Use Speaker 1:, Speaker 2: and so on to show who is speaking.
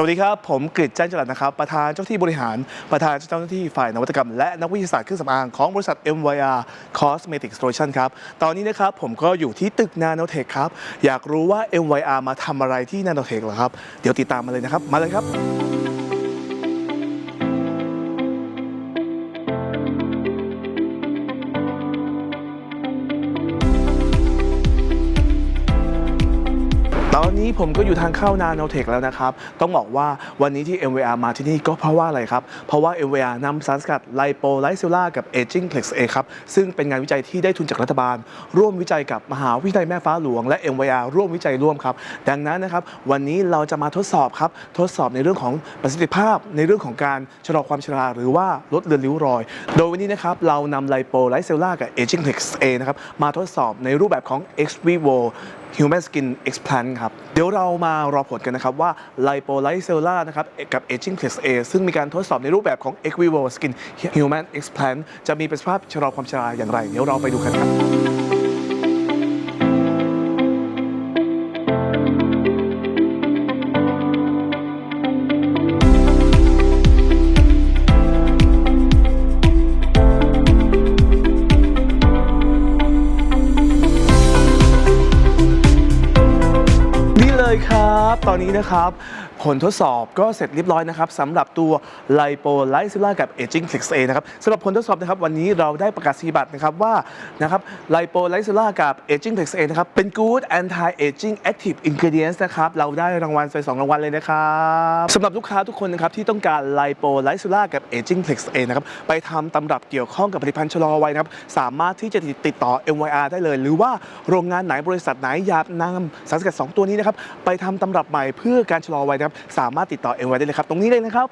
Speaker 1: สวัสดีครับ ผมกฤษแจ้งจรัสนะครับ ประธานเจ้าหน้าที่บริหารประธานเจ้าหน้าที่ฝ่ายนวัตกรรม และนักวิทยาศาสตร์เครื่องสำอางของบริษัท MYR Cosmetic Solution ครับ ตอนนี้นะครับผมก็อยู่ที่ตึกนาโนเทคครับ อยากรู้ว่า MYR มาทำอะไรที่นาโนเทคเหรอครับ เดี๋ยวติดตามมาเลยนะครับ มาเลยครับ ตอนนี้ผมก็อยู่ทางเข้านาโนเทคแล้วนะครับ ต้องบอกว่าวันนี้ที่ MVR มาที่นี่ก็เพราะว่าอะไรครับ เพราะว่า MVR นำสารสกัดไลโปไลซิล่ากับ Aging Plex A ครับ ซึ่งเป็นงานวิจัยที่ได้ทุนจากรัฐบาล ร่วมวิจัยกับมหาวิทยาลัยแม่ฟ้าหลวง และ MVR ร่วมวิจัยร่วมครับ ดังนั้นนะครับ วันนี้เราจะมาทดสอบครับ ทดสอบในเรื่องของประสิทธิภาพ ในเรื่องของการชะลอความชราหรือว่าลดเลือนริ้วรอย โดยวันนี้นะครับเรานำไลโปไลซิล่ากับ Aging Plex A นะครับมาทดสอบในรูปแบบของ ex vivo Human Skin Explant ครับเดี๋ยวเรามารอผลกันนะครับว่าไลโปไลเซลล่านะครับกับ Aging Plus A ซึ่งมีการทดสอบในรูปแบบของ e q u i v o Skin Human Explant จะมีประสิทธิภาพชะลอความชราอย่างไร เดี๋ยวเราไปดูกันครับ เลยครับ ตอนนี้นะครับผลทดสอบก็เสร็จเรียบร้อยนะครับสำหรับตัว Lipo l i c e l l a กับ Aging Flex A นะครับสำหรับผลทดสอบนะครับวันนี้เราได้ประกาศนียบัตรนะครับว่านะครับ Lipo l i c e l l a กับ Aging Flex A นะครับเป็น Good Anti Aging Active Ingredients นะครับเราได้รางวัลไปสองรางวัลเลยนะครับสำหรับลูกค้าทุกคนนะครับที่ต้องการ Lipo l i c e l l a กับ Aging Flex A นะครับไปทำตำรับเกี่ยวข้องกับผลิตภัณฑ์ชะลอวัยนะครับสามารถที่จะติดต่อ MYR ได้เลย หรือว่าโรงงานไหนบริษัทไหนอยากนำสารสกัดสองตัวนี้นะครับไปทำตำรับใหม่เพื่อการชะลอวัยนะครับ สามารถติดต่อ MYR ได้เลยครับ ตรงนี้เลยนะครับ